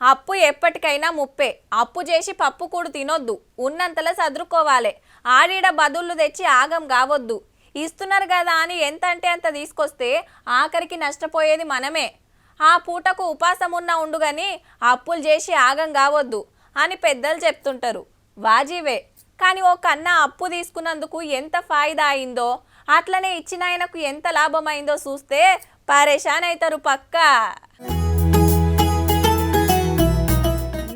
అప్పు ఎప్పటికైనా ముప్పే. అప్పు చేసి పప్పు కూడు తినొద్దు. ఉన్నంతలా చదువుకోవాలి ఆడీడ బదుళ్ళు తెచ్చి ఆగం కావద్దు ఇస్తున్నారు కదా అని ఎంత అంటే అంత తీసుకొస్తే ఆఖరికి నష్టపోయేది మనమే. ఆ పూటకు ఉపాసం ఉన్న ఉండుగాని అప్పులు చేసి ఆగం కావద్దు అని పెద్దలు చెప్తుంటారు. వాజీవే. కానీ ఓ కన్నా అప్పు తీసుకున్నందుకు ఎంత ఫాయిదా అయిందో అట్లనే ఇచ్చిన ఆయనకు ఎంత లాభమైందో చూస్తే పరేషాన్ అవుతారు పక్కా.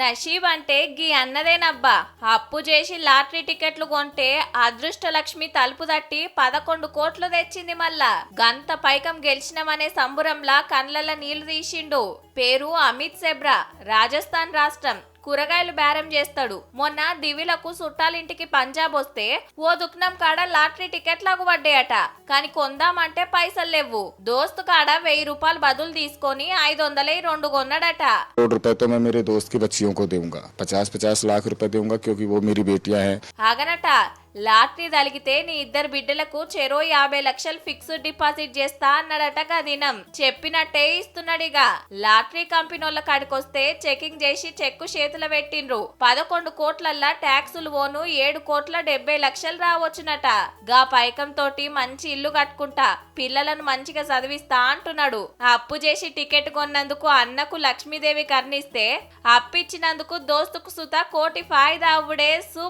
నషీబ్ అంటే గీ అన్నదేనబ్బా. అప్పు చేసి లాటరీ టికెట్లు కొంటే అదృష్ట లక్ష్మి తలుపు తట్టి పదకొండు కోట్లు తెచ్చింది మళ్ళా. గంత పైకం గెలిచినమనే సంబురంలా కండ్లల నీళ్ళు తీసిండు. పేరు అమిత్ సెబ్రా రాజస్థాన్ రాష్ట్రం. కూరగాయలు బేరం చేస్తాడు మొన్న దివిలకు చుట్టాలింటికి పంజాబ్ వస్తే ఓ దుక్నం కాడ లాటరీ టికెట్లకు పడ్డాయట కానీ కొందామంటే పైసలు లేవు దోస్తు కాడ వెయ్యి రూపాయలు బదులు తీసుకొని ఐదు వందలై రెండు కొన్నాడట करोड़ रुपए तो मैं मेरे दोस्त की बच्चियों को दूंगा पचास पचास लाख रुपए दूंगा क्योंकि वो मेरी बेटियां हैं ఆగనట లాటరీ తలిగితే నీ ఇద్దరు బిడ్డలకు చెరో యాభై లక్షలు ఫిక్స్డ్ డిపాజిట్ చేస్తా అన్నాడట దినం చెప్పినట్టే ఇస్తున్నాడిగా. లాటరీ కంపెనీ వాళ్ళ కాడికొస్తే చెకింగ్ చేసి చెక్కు చేతుల పెట్టిండ్రు. పదకొండు కోట్లల్లా ట్యాక్సులు ఓను ఏడు కోట్ల డెబ్బై లక్షలు రావచ్చునట. గా పైకం తోటి మంచి ఇల్లు కట్టుకుంటా పిల్లలను మంచిగా చదివిస్తా అంటున్నాడు. అప్పు చేసి టికెట్ కొన్నందుకు అన్నకు లక్ష్మీదేవి కర్ణిస్తే అప్పిచ్చినందుకు దోస్తుకు సుత కోటి ఫాయిదా అవ్వుడే సూపర్